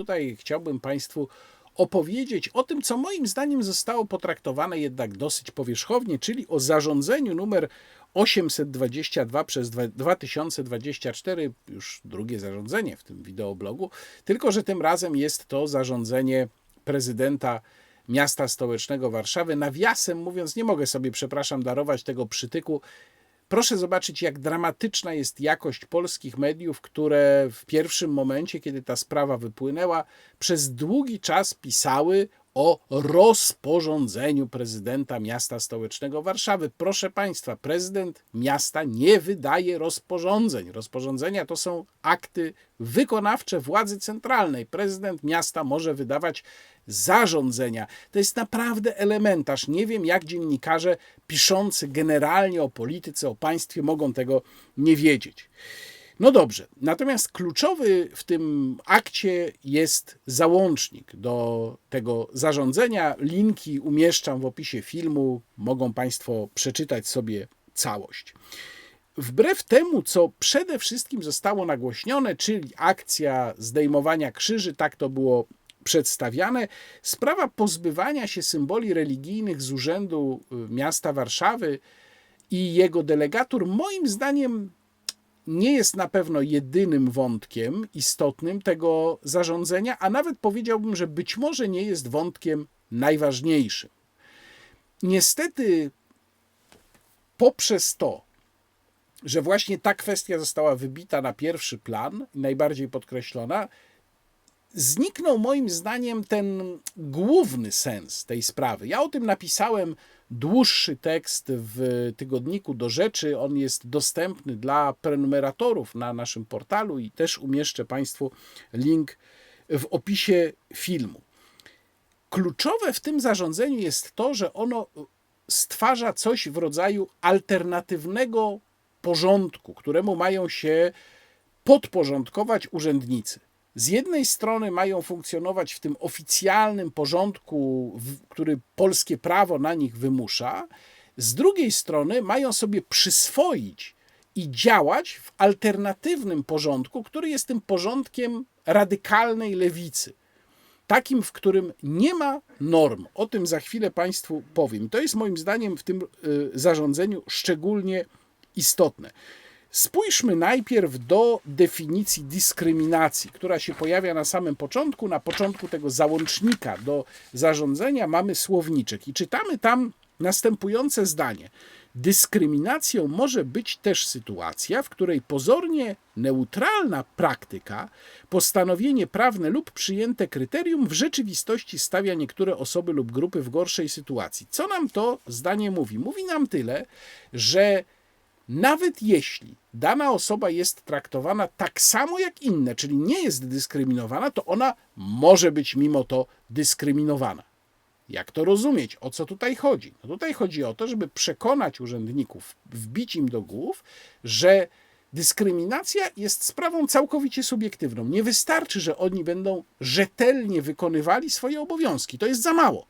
tutaj chciałbym Państwu opowiedzieć o tym, co moim zdaniem zostało potraktowane jednak dosyć powierzchownie, czyli o zarządzeniu numer 822 przez dwa- 2024, już drugie zarządzenie w tym wideoblogu, tylko że tym razem jest to zarządzenie prezydenta miasta stołecznego Warszawy. Nawiasem mówiąc, nie mogę sobie, przepraszam, darować tego przytyku. Proszę zobaczyć, jak dramatyczna jest jakość polskich mediów, które w pierwszym momencie, kiedy ta sprawa wypłynęła, przez długi czas pisały o rozporządzeniu prezydenta miasta stołecznego Warszawy. Proszę Państwa, prezydent miasta nie wydaje rozporządzeń. Rozporządzenia to są akty wykonawcze władzy centralnej. Prezydent miasta może wydawać zarządzenia. To jest naprawdę elementarz. Nie wiem, jak dziennikarze piszący generalnie o polityce, o państwie mogą tego nie wiedzieć. No dobrze, natomiast kluczowy w tym akcie jest załącznik do tego zarządzenia. Linki umieszczam w opisie filmu, mogą Państwo przeczytać sobie całość. Wbrew temu, co przede wszystkim zostało nagłośnione, czyli akcja zdejmowania krzyży, tak to było przedstawiane, sprawa pozbywania się symboli religijnych z urzędu y, miasta Warszawy i jego delegatur, moim zdaniem nie jest na pewno jedynym wątkiem istotnym tego zarządzenia, a nawet powiedziałbym, że być może nie jest wątkiem najważniejszym. Niestety, poprzez to, że właśnie ta kwestia została wybita na pierwszy plan najbardziej podkreślona, zniknął moim zdaniem ten główny sens tej sprawy. Ja o tym napisałem dłuższy tekst w tygodniku do rzeczy. On jest dostępny dla prenumeratorów na naszym portalu i też umieszczę Państwu link w opisie filmu. Kluczowe w tym zarządzeniu jest to, że ono stwarza coś w rodzaju alternatywnego porządku, któremu mają się podporządkować urzędnicy. Z jednej strony mają funkcjonować w tym oficjalnym porządku, który polskie prawo na nich wymusza, z drugiej strony mają sobie przyswoić i działać w alternatywnym porządku, który jest tym porządkiem radykalnej lewicy takim, w którym nie ma norm. O tym za chwilę Państwu powiem. To jest moim zdaniem w tym y, zarządzeniu szczególnie istotne. Spójrzmy najpierw do definicji dyskryminacji, która się pojawia na samym początku. Na początku tego załącznika do zarządzenia mamy słowniczek i czytamy tam następujące zdanie. Dyskryminacją może być też sytuacja, w której pozornie neutralna praktyka, postanowienie prawne lub przyjęte kryterium w rzeczywistości stawia niektóre osoby lub grupy w gorszej sytuacji. Co nam to zdanie mówi? Mówi nam tyle, że nawet jeśli dana osoba jest traktowana tak samo jak inne, czyli nie jest dyskryminowana, to ona może być mimo to dyskryminowana. Jak to rozumieć? O co tutaj chodzi? No tutaj chodzi o to, żeby przekonać urzędników, wbić im do głów, że dyskryminacja jest sprawą całkowicie subiektywną. Nie wystarczy, że oni będą rzetelnie wykonywali swoje obowiązki. To jest za mało.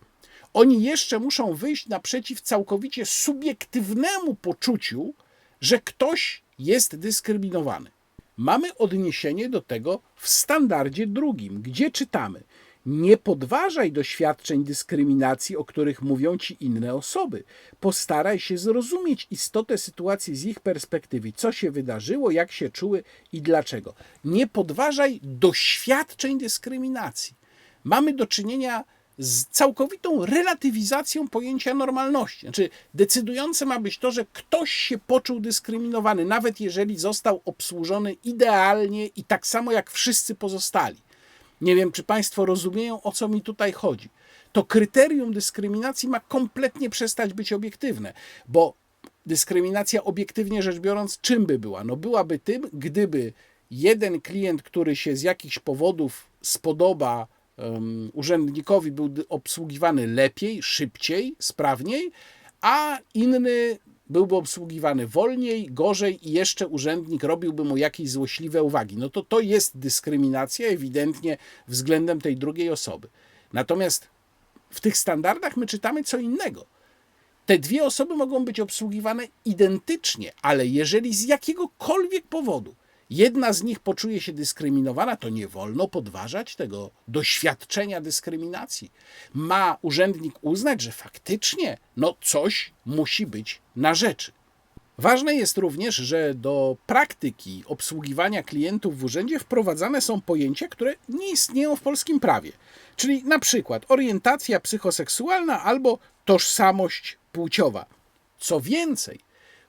Oni jeszcze muszą wyjść naprzeciw całkowicie subiektywnemu poczuciu, że ktoś jest dyskryminowany. Mamy odniesienie do tego w standardzie drugim, gdzie czytamy: Nie podważaj doświadczeń dyskryminacji, o których mówią ci inne osoby. Postaraj się zrozumieć istotę sytuacji z ich perspektywy, co się wydarzyło, jak się czuły i dlaczego. Nie podważaj doświadczeń dyskryminacji. Mamy do czynienia z całkowitą relatywizacją pojęcia normalności. Znaczy, decydujące ma być to, że ktoś się poczuł dyskryminowany, nawet jeżeli został obsłużony idealnie i tak samo jak wszyscy pozostali. Nie wiem, czy Państwo rozumieją, o co mi tutaj chodzi. To kryterium dyskryminacji ma kompletnie przestać być obiektywne, bo dyskryminacja obiektywnie rzecz biorąc, czym by była? No byłaby tym, gdyby jeden klient, który się z jakichś powodów spodoba urzędnikowi, był obsługiwany lepiej, szybciej, sprawniej, a inny byłby obsługiwany wolniej, gorzej i jeszcze urzędnik robiłby mu jakieś złośliwe uwagi. No to to jest dyskryminacja ewidentnie względem tej drugiej osoby. Natomiast w tych standardach my czytamy co innego. Te dwie osoby mogą być obsługiwane identycznie, ale jeżeli z jakiegokolwiek powodu jedna z nich poczuje się dyskryminowana, to nie wolno podważać tego doświadczenia dyskryminacji. Ma urzędnik uznać, że faktycznie no coś musi być na rzeczy. Ważne jest również, że do praktyki obsługiwania klientów w urzędzie wprowadzane są pojęcia, które nie istnieją w polskim prawie. Czyli na przykład orientacja psychoseksualna albo tożsamość płciowa. Co więcej,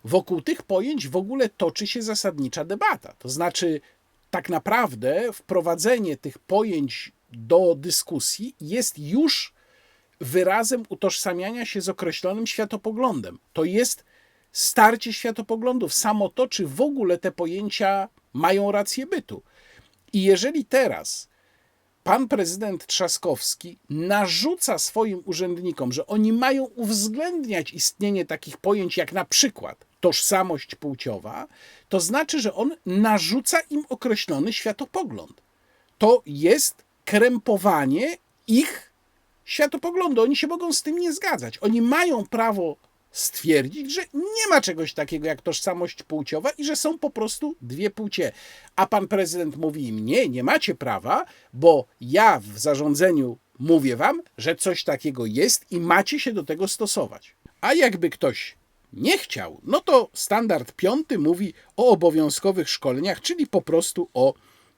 wokół tych pojęć w ogóle toczy się zasadnicza debata. To znaczy, tak naprawdę wprowadzenie tych pojęć do dyskusji jest już wyrazem utożsamiania się z określonym światopoglądem. To jest starcie światopoglądów, samo to, czy w ogóle te pojęcia mają rację bytu. I jeżeli teraz pan prezydent Trzaskowski narzuca swoim urzędnikom, że oni mają uwzględniać istnienie takich pojęć jak na przykład tożsamość płciowa, to znaczy, że on narzuca im określony światopogląd. To jest krępowanie ich światopoglądu. Oni się mogą z tym nie zgadzać. Oni mają prawo stwierdzić, że nie ma czegoś takiego jak tożsamość płciowa i że są po prostu dwie płcie. A pan prezydent mówi im: Nie, nie macie prawa, bo ja w zarządzeniu mówię wam, że coś takiego jest i macie się do tego stosować. A jakby ktoś nie chciał, no to standard piąty mówi o obowiązkowych szkoleniach, czyli po prostu o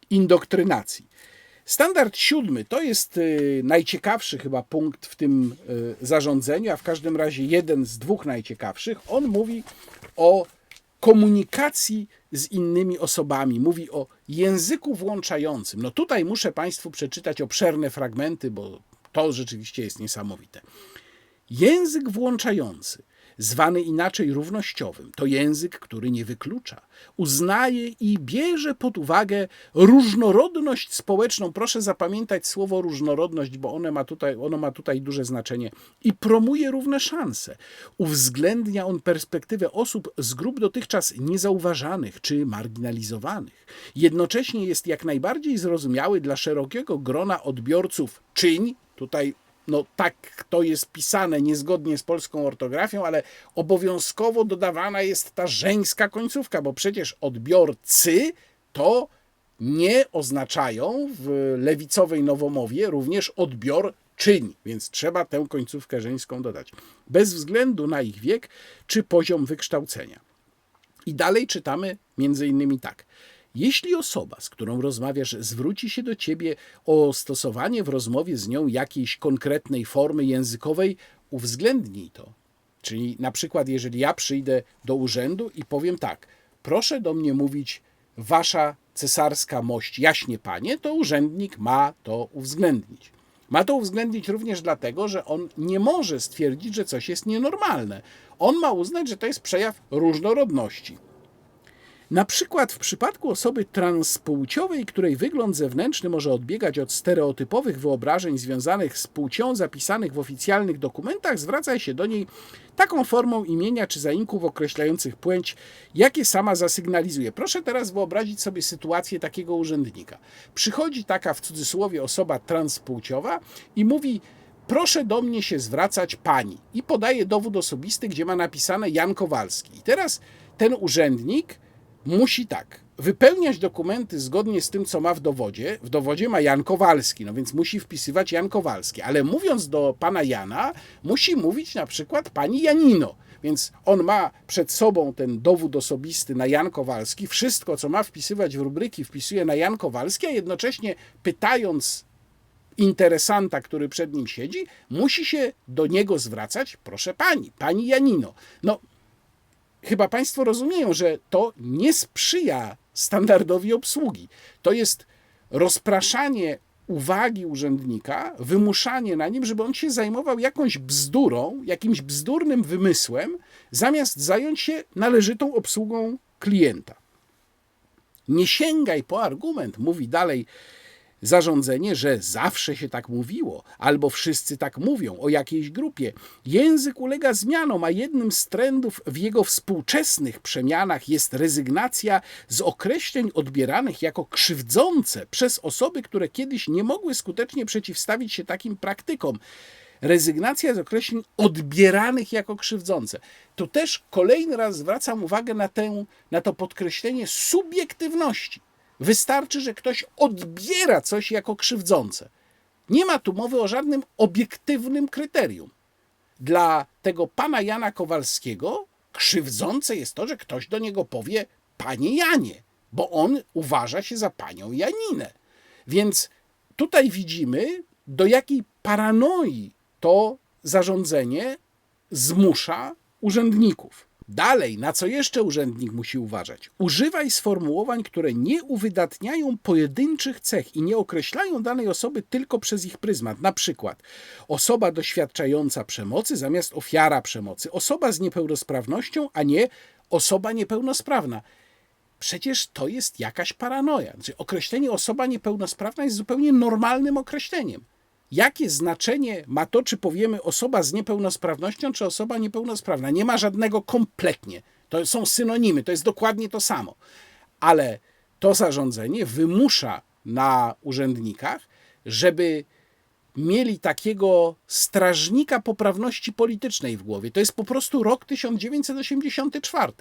indoktrynacji. Standard siódmy to jest y, najciekawszy chyba punkt w tym y, zarządzeniu, a w każdym razie jeden z dwóch najciekawszych. On mówi o komunikacji z innymi osobami, mówi o języku włączającym. No tutaj muszę Państwu przeczytać obszerne fragmenty, bo to rzeczywiście jest niesamowite. Język włączający zwany inaczej równościowym. To język, który nie wyklucza, uznaje i bierze pod uwagę różnorodność społeczną. Proszę zapamiętać słowo różnorodność, bo ono ma tutaj, ono ma tutaj duże znaczenie i promuje równe szanse. Uwzględnia on perspektywę osób z grup dotychczas niezauważanych czy marginalizowanych. Jednocześnie jest jak najbardziej zrozumiały dla szerokiego grona odbiorców czyń, tutaj no tak to jest pisane niezgodnie z polską ortografią, ale obowiązkowo dodawana jest ta żeńska końcówka, bo przecież odbiorcy to nie oznaczają w lewicowej nowomowie również odbior czyń, więc trzeba tę końcówkę żeńską dodać, bez względu na ich wiek czy poziom wykształcenia. I dalej czytamy między innymi tak. Jeśli osoba, z którą rozmawiasz, zwróci się do ciebie o stosowanie w rozmowie z nią jakiejś konkretnej formy językowej, uwzględnij to. Czyli na przykład, jeżeli ja przyjdę do urzędu i powiem tak, proszę do mnie mówić wasza cesarska mość, jaśnie panie, to urzędnik ma to uwzględnić. Ma to uwzględnić również dlatego, że on nie może stwierdzić, że coś jest nienormalne. On ma uznać, że to jest przejaw różnorodności. Na przykład w przypadku osoby transpłciowej, której wygląd zewnętrzny może odbiegać od stereotypowych wyobrażeń związanych z płcią zapisanych w oficjalnych dokumentach, zwraca się do niej taką formą imienia czy zaimków określających płeć, jakie sama zasygnalizuje. Proszę teraz wyobrazić sobie sytuację takiego urzędnika. Przychodzi taka w cudzysłowie osoba transpłciowa i mówi: Proszę do mnie się zwracać pani. I podaje dowód osobisty, gdzie ma napisane Jan Kowalski. I teraz ten urzędnik musi tak, wypełniać dokumenty zgodnie z tym, co ma w dowodzie. W dowodzie ma Jan Kowalski, no więc musi wpisywać Jan Kowalski, ale mówiąc do pana Jana, musi mówić na przykład pani Janino. Więc on ma przed sobą ten dowód osobisty na Jan Kowalski. Wszystko, co ma wpisywać w rubryki, wpisuje na Jan Kowalski, a jednocześnie pytając interesanta, który przed nim siedzi, musi się do niego zwracać, proszę pani, pani Janino. No, chyba Państwo rozumieją, że to nie sprzyja standardowi obsługi. To jest rozpraszanie uwagi urzędnika, wymuszanie na nim, żeby on się zajmował jakąś bzdurą, jakimś bzdurnym wymysłem, zamiast zająć się należytą obsługą klienta. Nie sięgaj po argument, mówi dalej zarządzenie, że zawsze się tak mówiło, albo wszyscy tak mówią o jakiejś grupie. Język ulega zmianom, a jednym z trendów w jego współczesnych przemianach jest rezygnacja z określeń odbieranych jako krzywdzące przez osoby, które kiedyś nie mogły skutecznie przeciwstawić się takim praktykom. Rezygnacja z określeń odbieranych jako krzywdzące. Tu też kolejny raz zwracam uwagę na, tę, na to podkreślenie subiektywności. Wystarczy, że ktoś odbiera coś jako krzywdzące. Nie ma tu mowy o żadnym obiektywnym kryterium. Dla tego pana Jana Kowalskiego krzywdzące jest to, że ktoś do niego powie panie Janie, bo on uważa się za panią Janinę. Więc tutaj widzimy, do jakiej paranoi to zarządzenie zmusza urzędników. Dalej, na co jeszcze urzędnik musi uważać? Używaj sformułowań, które nie uwydatniają pojedynczych cech i nie określają danej osoby tylko przez ich pryzmat. Na przykład osoba doświadczająca przemocy zamiast ofiara przemocy, osoba z niepełnosprawnością, a nie osoba niepełnosprawna. Przecież to jest jakaś paranoja. Znaczy, określenie osoba niepełnosprawna jest zupełnie normalnym określeniem. Jakie znaczenie ma to, czy powiemy osoba z niepełnosprawnością, czy osoba niepełnosprawna? Nie ma żadnego kompletnie. To są synonimy, to jest dokładnie to samo. Ale to zarządzenie wymusza na urzędnikach, żeby mieli takiego strażnika poprawności politycznej w głowie. To jest po prostu rok 1984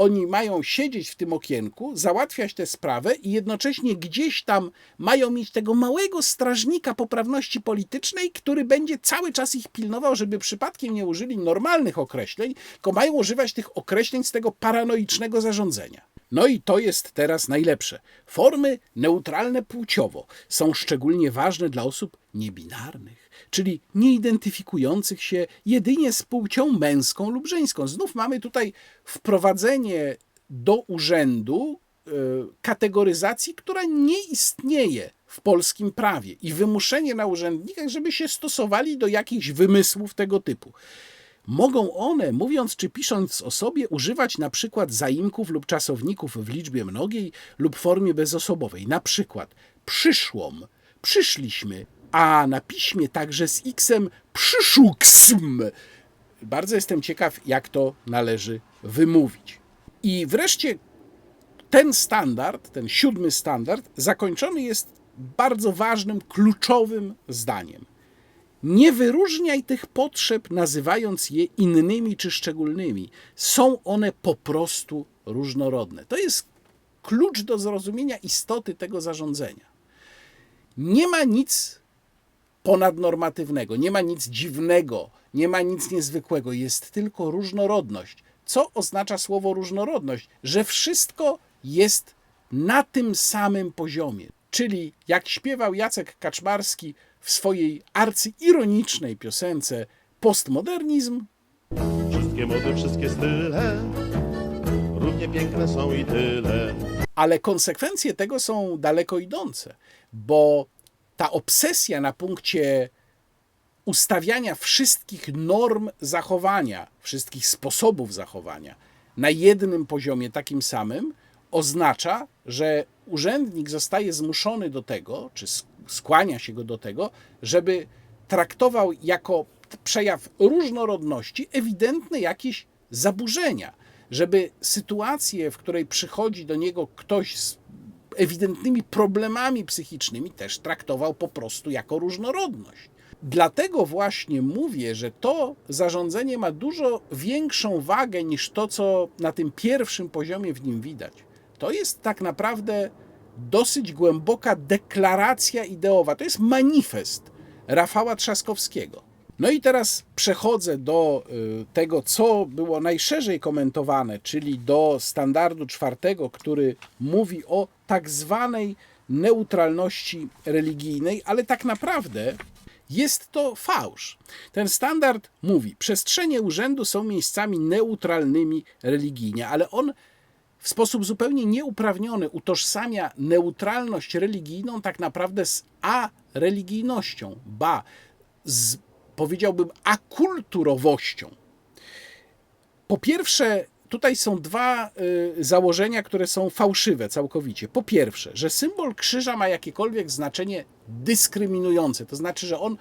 oni mają siedzieć w tym okienku, załatwiać tę sprawę i jednocześnie gdzieś tam mają mieć tego małego strażnika poprawności politycznej, który będzie cały czas ich pilnował, żeby przypadkiem nie użyli normalnych określeń, tylko mają używać tych określeń z tego paranoicznego zarządzenia. No i to jest teraz najlepsze. Formy neutralne płciowo są szczególnie ważne dla osób niebinarnych, czyli nieidentyfikujących się jedynie z płcią męską lub żeńską. Znów mamy tutaj wprowadzenie do urzędu y, kategoryzacji, która nie istnieje w polskim prawie i wymuszenie na urzędnikach, żeby się stosowali do jakichś wymysłów tego typu. Mogą one, mówiąc czy pisząc o sobie, używać na przykład zaimków lub czasowników w liczbie mnogiej lub formie bezosobowej. Na przykład przyszłom, przyszliśmy, a na piśmie także z x-em przyszuksm. Bardzo jestem ciekaw, jak to należy wymówić. I wreszcie ten standard, ten siódmy standard, zakończony jest bardzo ważnym, kluczowym zdaniem. Nie wyróżniaj tych potrzeb, nazywając je innymi czy szczególnymi. Są one po prostu różnorodne. To jest klucz do zrozumienia istoty tego zarządzenia. Nie ma nic ponadnormatywnego, nie ma nic dziwnego, nie ma nic niezwykłego, jest tylko różnorodność. Co oznacza słowo różnorodność? Że wszystko jest na tym samym poziomie. Czyli jak śpiewał Jacek Kaczmarski w swojej arcyironicznej piosence Postmodernizm, Wszystkie mody, wszystkie style Równie piękne są i tyle. Ale konsekwencje tego są daleko idące, bo ta obsesja na punkcie ustawiania wszystkich norm zachowania, wszystkich sposobów zachowania na jednym poziomie takim samym oznacza, że urzędnik zostaje zmuszony do tego, czy skłania się go do tego, żeby traktował jako przejaw różnorodności ewidentne jakieś zaburzenia, żeby sytuację, w której przychodzi do niego ktoś z ewidentnymi problemami psychicznymi, też traktował po prostu jako różnorodność. Dlatego właśnie mówię, że to zarządzenie ma dużo większą wagę niż to, co na tym pierwszym poziomie w nim widać. To jest tak naprawdę dosyć głęboka deklaracja ideowa. To jest manifest Rafała Trzaskowskiego. No i teraz przechodzę do y, tego, co było najszerzej komentowane, czyli do standardu czwartego, który mówi o tak zwanej neutralności religijnej, ale tak naprawdę jest to fałsz. Ten standard mówi: przestrzenie urzędu są miejscami neutralnymi religijnie, ale on w sposób zupełnie nieuprawniony utożsamia neutralność religijną tak naprawdę z areligijnością, ba, z powiedziałbym akulturowością. Po pierwsze, tutaj są dwa y, założenia, które są fałszywe całkowicie. Po pierwsze, że symbol krzyża ma jakiekolwiek znaczenie dyskryminujące, to znaczy, że on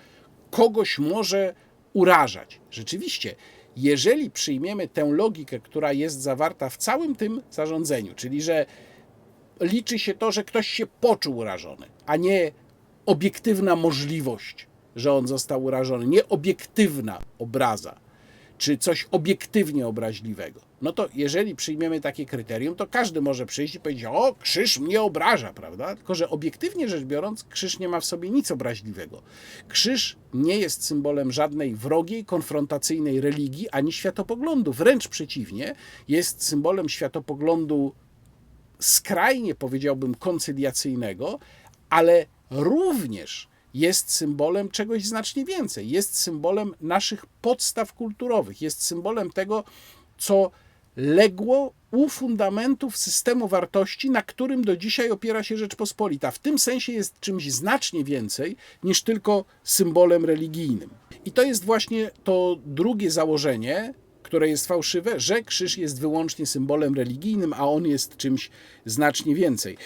kogoś może urażać. Rzeczywiście, jeżeli przyjmiemy tę logikę, która jest zawarta w całym tym zarządzeniu, czyli że liczy się to, że ktoś się poczuł urażony, a nie obiektywna możliwość, że on został urażony, nie obiektywna obraza, czy coś obiektywnie obraźliwego. No to jeżeli przyjmiemy takie kryterium, to każdy może przyjść i powiedzieć: O, krzyż mnie obraża, prawda? Tylko, że obiektywnie rzecz biorąc, krzyż nie ma w sobie nic obraźliwego. Krzyż nie jest symbolem żadnej wrogiej, konfrontacyjnej religii ani światopoglądu. Wręcz przeciwnie, jest symbolem światopoglądu skrajnie powiedziałbym koncyliacyjnego, ale również jest symbolem czegoś znacznie więcej. Jest symbolem naszych podstaw kulturowych, jest symbolem tego, co legło u fundamentów systemu wartości, na którym do dzisiaj opiera się Rzeczpospolita. W tym sensie jest czymś znacznie więcej niż tylko symbolem religijnym. I to jest właśnie to drugie założenie, które jest fałszywe, że krzyż jest wyłącznie symbolem religijnym, a on jest czymś znacznie więcej.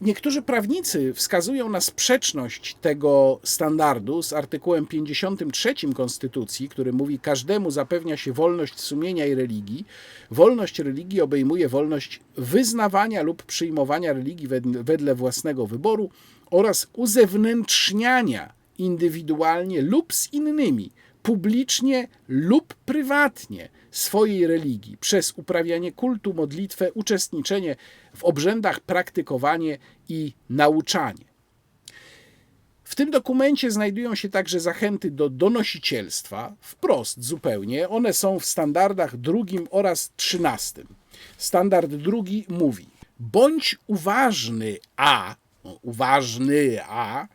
Niektórzy prawnicy wskazują na sprzeczność tego standardu z artykułem 53 Konstytucji, który mówi, każdemu zapewnia się wolność sumienia i religii. Wolność religii obejmuje wolność wyznawania lub przyjmowania religii wedle, własnego wyboru oraz uzewnętrzniania indywidualnie lub z innymi, publicznie lub prywatnie swojej religii przez uprawianie kultu, modlitwę, uczestniczenie w obrzędach, praktykowanie i nauczanie. W tym dokumencie znajdują się także zachęty do donosicielstwa, wprost zupełnie. One są w standardach drugim oraz trzynastym. Standard drugi mówi: bądź uważny, a no, uważny, a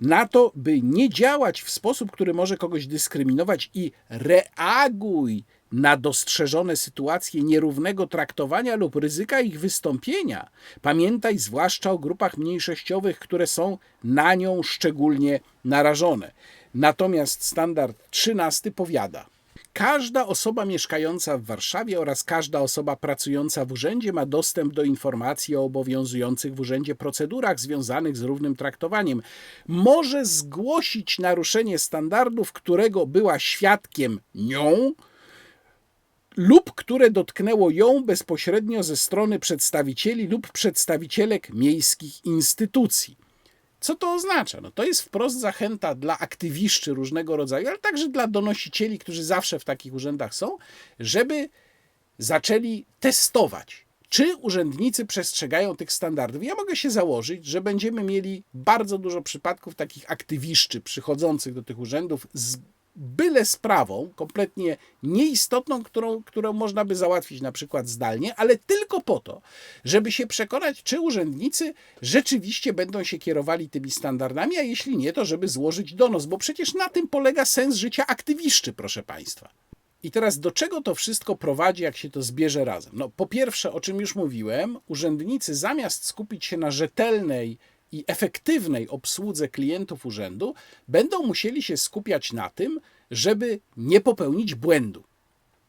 na to, by nie działać w sposób, który może kogoś dyskryminować i reaguj na dostrzeżone sytuacje nierównego traktowania lub ryzyka ich wystąpienia. Pamiętaj zwłaszcza o grupach mniejszościowych, które są na nią szczególnie narażone. Natomiast standard 13 powiada: Każda osoba mieszkająca w Warszawie oraz każda osoba pracująca w urzędzie ma dostęp do informacji o obowiązujących w urzędzie procedurach związanych z równym traktowaniem. Może zgłosić naruszenie standardów, którego była świadkiem nią lub które dotknęło ją bezpośrednio ze strony przedstawicieli lub przedstawicielek miejskich instytucji. Co to oznacza? No to jest wprost zachęta dla aktywiszczy różnego rodzaju, ale także dla donosicieli, którzy zawsze w takich urzędach są, żeby zaczęli testować, czy urzędnicy przestrzegają tych standardów. Ja mogę się założyć, że będziemy mieli bardzo dużo przypadków takich aktywiszczy przychodzących do tych urzędów z byle sprawą, kompletnie nieistotną, którą, którą można by załatwić na przykład zdalnie, ale tylko po to, żeby się przekonać, czy urzędnicy rzeczywiście będą się kierowali tymi standardami, a jeśli nie, to żeby złożyć donos, bo przecież na tym polega sens życia aktywiszczy, proszę Państwa. I teraz do czego to wszystko prowadzi, jak się to zbierze razem? No, po pierwsze, o czym już mówiłem, urzędnicy zamiast skupić się na rzetelnej i efektywnej obsłudze klientów urzędu, będą musieli się skupiać na tym, żeby nie popełnić błędu.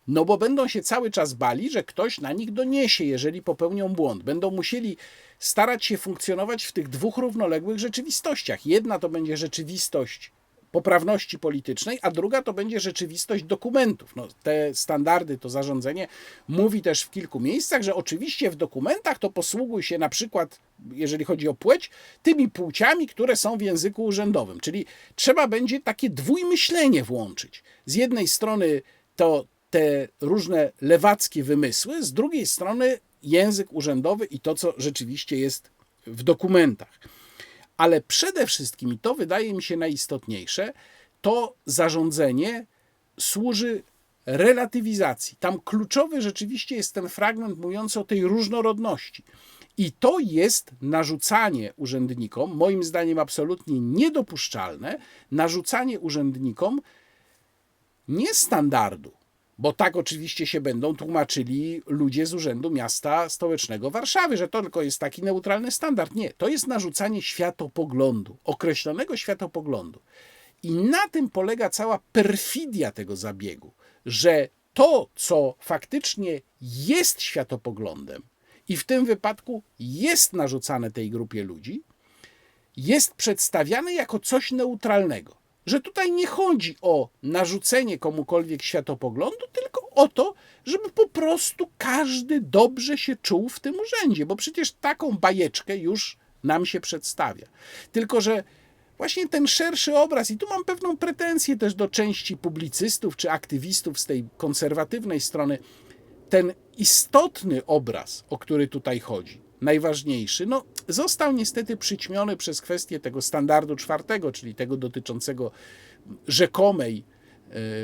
No bo będą się cały czas bali, że ktoś na nich doniesie, jeżeli popełnią błąd. Będą musieli starać się funkcjonować w tych dwóch równoległych rzeczywistościach. Jedna to będzie rzeczywistość poprawności politycznej, a druga to będzie rzeczywistość dokumentów. No, te standardy, to zarządzenie mówi też w kilku miejscach, że oczywiście w dokumentach to posługuj się na przykład, jeżeli chodzi o płeć, tymi płciami, które są w języku urzędowym. Czyli trzeba będzie takie dwójmyślenie włączyć. Z jednej strony to te różne lewackie wymysły, z drugiej strony język urzędowy i to, co rzeczywiście jest w dokumentach. Ale przede wszystkim, i to wydaje mi się najistotniejsze, to zarządzenie służy relatywizacji. Tam kluczowy rzeczywiście jest ten fragment mówiący o tej różnorodności. I to jest narzucanie urzędnikom, moim zdaniem absolutnie niedopuszczalne, narzucanie urzędnikom nie standardu, bo tak oczywiście się będą tłumaczyli ludzie z Urzędu Miasta Stołecznego Warszawy, że to tylko jest taki neutralny standard. Nie, to jest narzucanie światopoglądu, określonego światopoglądu. I na tym polega cała perfidia tego zabiegu, że to, co faktycznie jest światopoglądem i w tym wypadku jest narzucane tej grupie ludzi, jest przedstawiane jako coś neutralnego. Że tutaj nie chodzi o narzucenie komukolwiek światopoglądu, tylko o to, żeby po prostu każdy dobrze się czuł w tym urzędzie, bo przecież taką bajeczkę już nam się przedstawia. Tylko, że właśnie ten szerszy obraz, i tu mam pewną pretensję też do części publicystów czy aktywistów z tej konserwatywnej strony, ten istotny obraz, o który tutaj chodzi, najważniejszy, no, został niestety przyćmiony przez kwestię tego standardu czwartego, czyli tego dotyczącego rzekomej,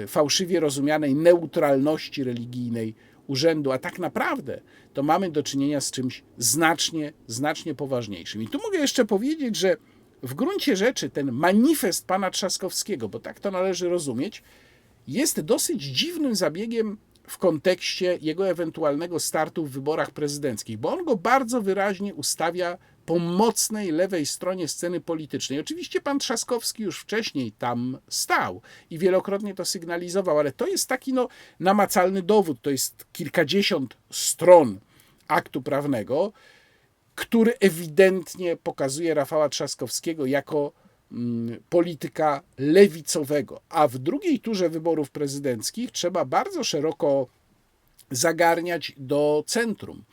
e, fałszywie rozumianej neutralności religijnej urzędu, a tak naprawdę to mamy do czynienia z czymś znacznie, znacznie poważniejszym. I tu mogę jeszcze powiedzieć, że w gruncie rzeczy ten manifest pana Trzaskowskiego, bo tak to należy rozumieć, jest dosyć dziwnym zabiegiem w kontekście jego ewentualnego startu w wyborach prezydenckich, bo on go bardzo wyraźnie ustawia po mocnej lewej stronie sceny politycznej. Oczywiście pan Trzaskowski już wcześniej tam stał i wielokrotnie to sygnalizował, ale to jest taki no, namacalny dowód. To jest kilkadziesiąt stron aktu prawnego, który ewidentnie pokazuje Rafała Trzaskowskiego jako polityka lewicowego. A w drugiej turze wyborów prezydenckich trzeba bardzo szeroko zagarniać do centrum.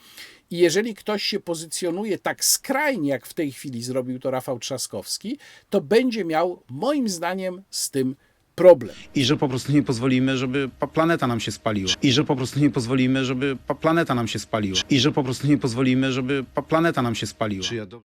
I jeżeli ktoś się pozycjonuje tak skrajnie, jak w tej chwili zrobił to Rafał Trzaskowski, to będzie miał, moim zdaniem, z tym problem. I że po prostu nie pozwolimy, żeby planeta nam się spaliła. I że po prostu nie pozwolimy, żeby planeta nam się spaliła. I że po prostu nie pozwolimy, żeby planeta nam się spaliła.